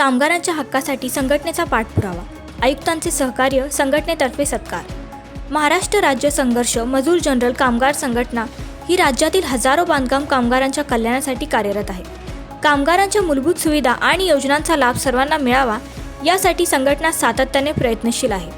कामगारांच्या हक्कासाठी संघटनेचा पाठपुरावा. आयुक्तांचे सहकार्य संघटनेतर्फे सत्कार. महाराष्ट्र राज्य संघर्ष मजूर जनरल कामगार संघटना ही राज्यातील हजारो बांधकाम कामगारांच्या कल्याणासाठी कार्यरत आहे. कामगारांच्या मूलभूत सुविधा आणि योजनांचा लाभ सर्वांना मिळावा यासाठी संघटना सातत्याने प्रयत्नशील आहे.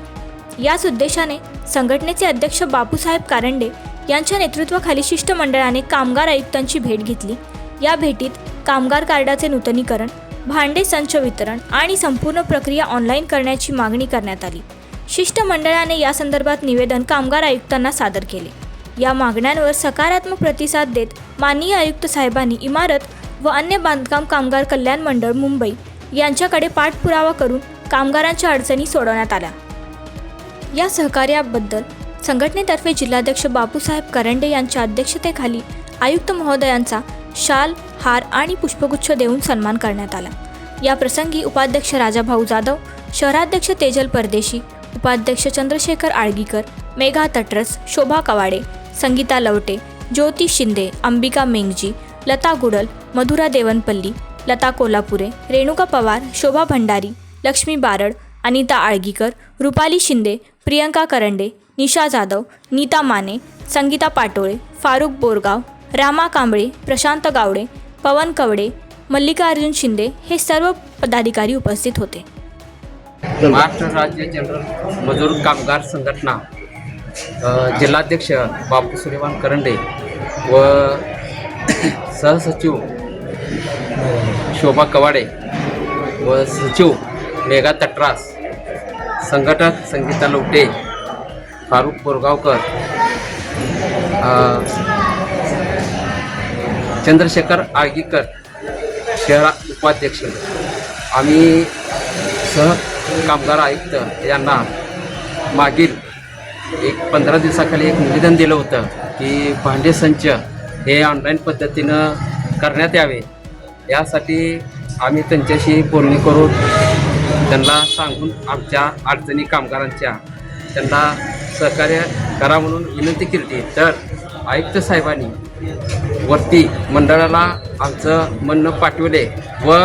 याच उद्देशाने संघटनेचे अध्यक्ष बापूसाहेब कारंडे यांच्या नेतृत्वाखाली शिष्टमंडळाने कामगार आयुक्तांची भेट घेतली. या भेटीत कामगार कार्डाचे नूतनीकरण भांडे संच वितरण आणि संपूर्ण प्रक्रिया ऑनलाईन करण्याची मागणी करण्यात आली. शिष्टमंडळाने या संदर्भात निवेदन कामगार आयुक्तांना सादर केले. या मागण्यांवर सकारात्मक प्रतिसाद देत माननीय आयुक्त साहेबांनी इमारत व अन्य बांधकाम कामगार कल्याण मंडळ मुंबई यांच्याकडे पाठपुरावा करून कामगारांच्या अडचणी सोडवण्यात आल्या. या सहकार्याबद्दल संघटनेतर्फे जिल्हाध्यक्ष बापूसाहेब करंडे यांच्या अध्यक्षतेखाली आयुक्त महोदयांचा शाल हार आणि पुष्पगुच्छ देऊन सन्मान करण्यात आला. या प्रसंगी उपाध्यक्ष राजाभाऊ जाधव शहराध्यक्ष तेजल परदेशी उपाध्यक्ष चंद्रशेखर आळगीकर मेघा तटरस शोभा कवाडे संगीता लवटे ज्योती शिंदे अंबिका मेंगजी लता गुडल मधुरा देवनपल्ली लता कोल्हापुरे रेणुका पवार शोभा भंडारी लक्ष्मी बारड अनिता आळगीकर रुपाली शिंदे प्रियंका करंडे निशा जाधव नीता माने संगीता पाटोळे फारुख बोरगाव रामा कांबळे प्रशांत गावडे पवन कवडे मल्लिकार्जुन शिंदे हे सर्व पदाधिकारी उपस्थित होते. महाराष्ट्र राज्य जनरल मजूर कामगार संघटना जिल्हाध्यक्ष बापू सुरेवान करंडे व सहसचिव शोभा कवाडे व सचिव मेघा तटरास संघटक संगीता लोटे फारुख बोरगावकर चंद्रशेखर आळगीकर शहरा उपाध्यक्ष. आम्ही सह कामगार आयुक्त यांना मागील एक पंधरा दिवसाखाली एक निवेदन दिलं होतं की भांडे संच हे ऑनलाईन पद्धतीनं करण्यात यावे. यासाठी आम्ही त्यांच्याशी बोलणी करून त्यांना सांगून आमच्या अडचणी कामगारांच्या त्यांना सहकार्य करा म्हणून विनंती केली तर आयुक्त साहेबांनी वरती मंडळाला आमचं म्हणणं पाठवले व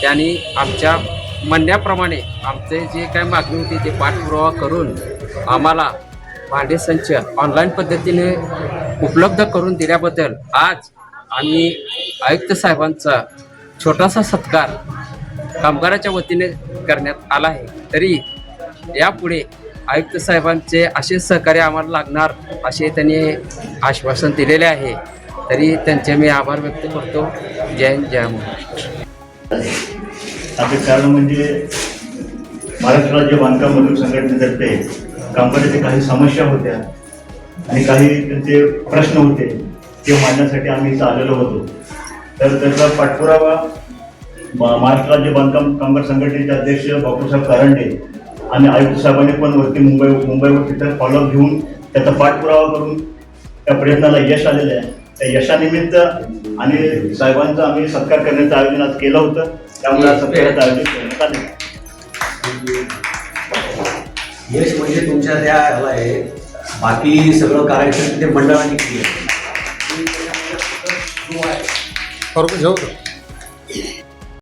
त्यांनी आमच्या म्हणण्याप्रमाणे आमचे जे काय मागणी होती ते पाठपुरावा करून आम्हाला भांडे संच ऑनलाईन पद्धतीने उपलब्ध करून दिल्याबद्दल आज आम्ही आयुक्त साहेबांचा छोटासा सत्कार कामगाराच्या वतीने करण्यात आला आहे. तरी यापुढे आयुक्त साहेबांचे असे सहकार्य आम्हाला लागणार असे त्यांनी आश्वासन दिलेले आहे. तरी त्यांचे मी आभार व्यक्त करतो. जय हिंद जय महाराष्ट्र. कारण म्हणजे महाराष्ट्र राज्य बांधकाम मजूर संघटनेतर्फे कामगाराच्या काही समस्या होत्या आणि काही त्यांचे प्रश्न होते ते मांडण्यासाठी आम्ही इथं आलेलो होतो. तर त्याचा पाठपुरावा म- महाराष्ट्र राज्य बांधकाम कामगार संघटनेचे अध्यक्ष बापूसाहेब कारंडे आणि आयुक्त साहेबांनी पण वरती मुंबई मुंबईवर तिथं फॉलोअप घेऊन त्याचा पाठपुरावा करून त्या प्रयत्नाला यश आलेलं आहे. त्या यशानिमित्त आणि साहेबांचा आम्ही सत्कार करण्याचं आयोजन आज केलं होतं. त्यामुळे आज सत्काराचं आयोजन करण्यात आले यश म्हणजे तुमच्या त्या ह्याला आहे. बाकी सगळं कार्यक्षम ते मंडळाने केलं. घेऊ